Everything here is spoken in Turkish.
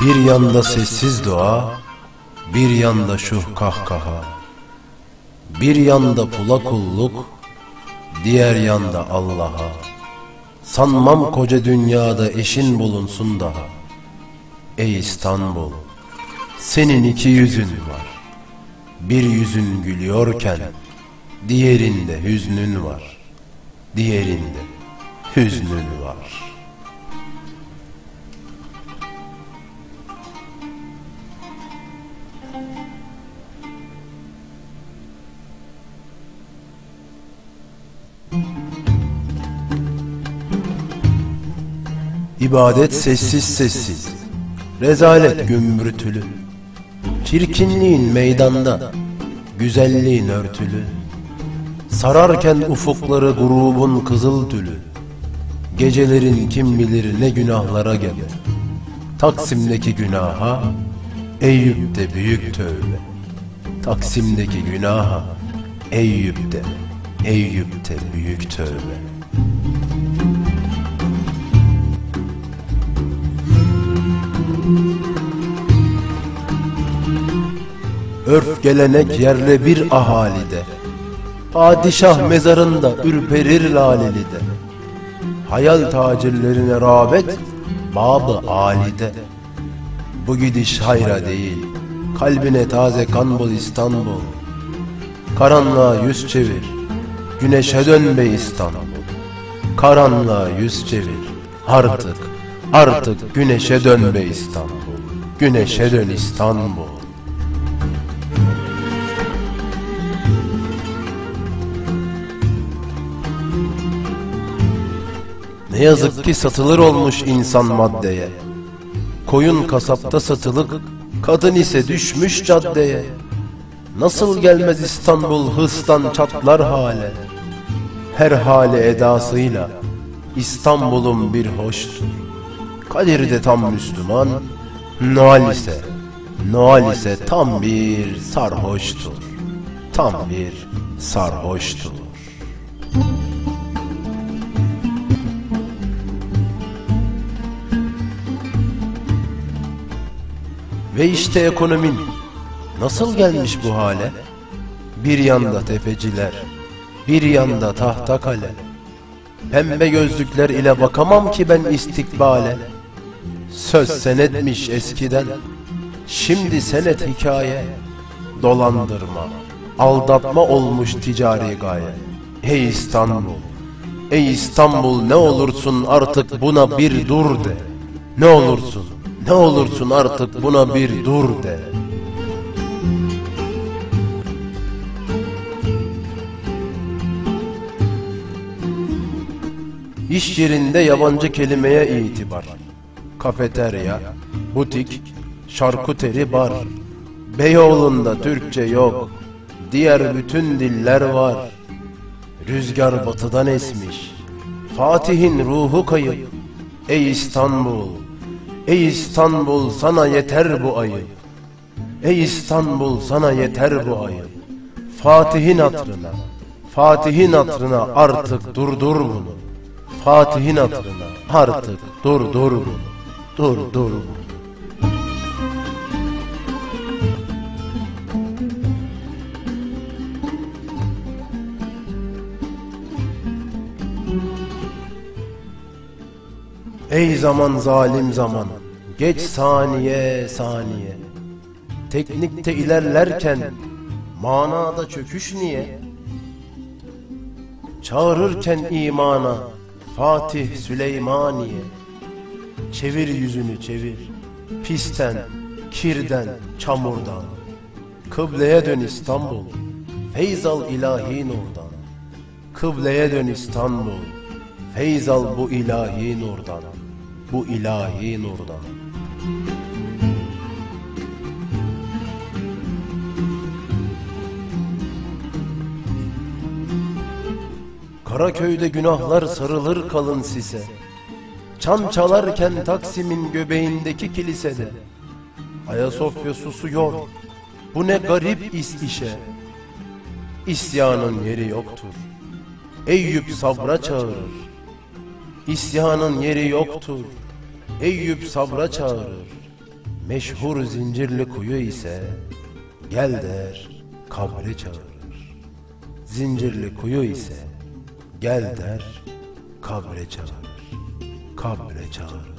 Bir yanda sessiz dua, bir yanda şuh kahkaha. Bir yanda pula kulluk, diğer yanda Allah'a. Sanmam koca dünyada eşin bulunsun daha. Ey İstanbul, senin iki yüzün var. Bir yüzün gülüyorken, diğerinde hüznün var. Diğerinde hüznün var. İbadet sessiz sessiz, rezalet gümbürtülü. Çirkinliğin meydanda, güzelliğin örtülü. Sararken ufukları grubun kızıl tülü. Gecelerin kim bilir ne günahlara gebe. Taksim'deki günaha, Eyüp'te büyük tövbe. Taksim'deki günaha, Eyüp'te, Eyüp'te büyük tövbe. Örf gelenek yerle bir ahalide. Padişah mezarında ürperir lalelide. Hayal tacirlerine rağbet Babı alide. Bu gidiş hayra değil Kalbine taze kan bul İstanbul. Karanlığa yüz çevir Güneşe dön be İstanbul. Karanlığa yüz çevir Artık Artık güneşe dön be İstanbul. Güneşe dön İstanbul Ne yazık ki satılır olmuş insan maddeye. Koyun kasapta satılık Kadın ise düşmüş caddeye. Nasıl gelmez İstanbul hıstan çatlar hale? Her hale edasıyla İstanbul'un bir hoştur Kadir de tam Müslüman Noel ise Noel ise tam bir sarhoştur Tam bir sarhoştur Ve işte ekonomin nasıl gelmiş bu hale? Bir yanda tefeciler, bir yanda tahta kale. Pembe gözlükler ile bakamam ki ben istikbale. Söz senetmiş eskiden, şimdi senet hikaye. Dolandırma, aldatma olmuş ticari gaye. Ey İstanbul, ey İstanbul ne olursun artık buna bir dur de. Ne olursun ne olursun artık buna bir dur de. İş yerinde yabancı kelimeye itibar. Kafeterya, butik, şarkuteri bar. Beyoğlu'nda Türkçe yok. Diğer bütün diller var. Rüzgar batıdan esmiş. Fatih'in ruhu kayıp. Ey İstanbul, Ey İstanbul sana yeter bu ayıp. Ey İstanbul sana yeter bu ayıp. Fatih'in hatırına, Fatih'in hatırına artık durdur bunu. Fatih'in hatırına artık durdur bunu. Durdur bunu. Ey zaman zalim zaman, geç saniye saniye. Teknikte ilerlerken manada çöküş niye? Çağırırken imana Fatih Süleymaniye. Çevir yüzünü çevir, pisten, kirden, çamurdan. Kıbleye dön İstanbul, feyzal ilahi nurdan. Kıbleye dön İstanbul, feyzal bu ilahi nurdan bu ilahi nurdan. Karaköy'de günahlar sarılır kalın sise. Çan çalarken Taksim'in göbeğindeki kilisede. Ayasofya susuyor. Bu ne garip is işe. İsyanın yeri yoktur. Eyüp sabra çağırır. İsyanın yeri yoktur. Eyüp sabra çağırır. Meşhur zincirli kuyu ise gel der kabre çağırır. Zincirli kuyu ise gel der kabre çağırır. Kabre çağırır.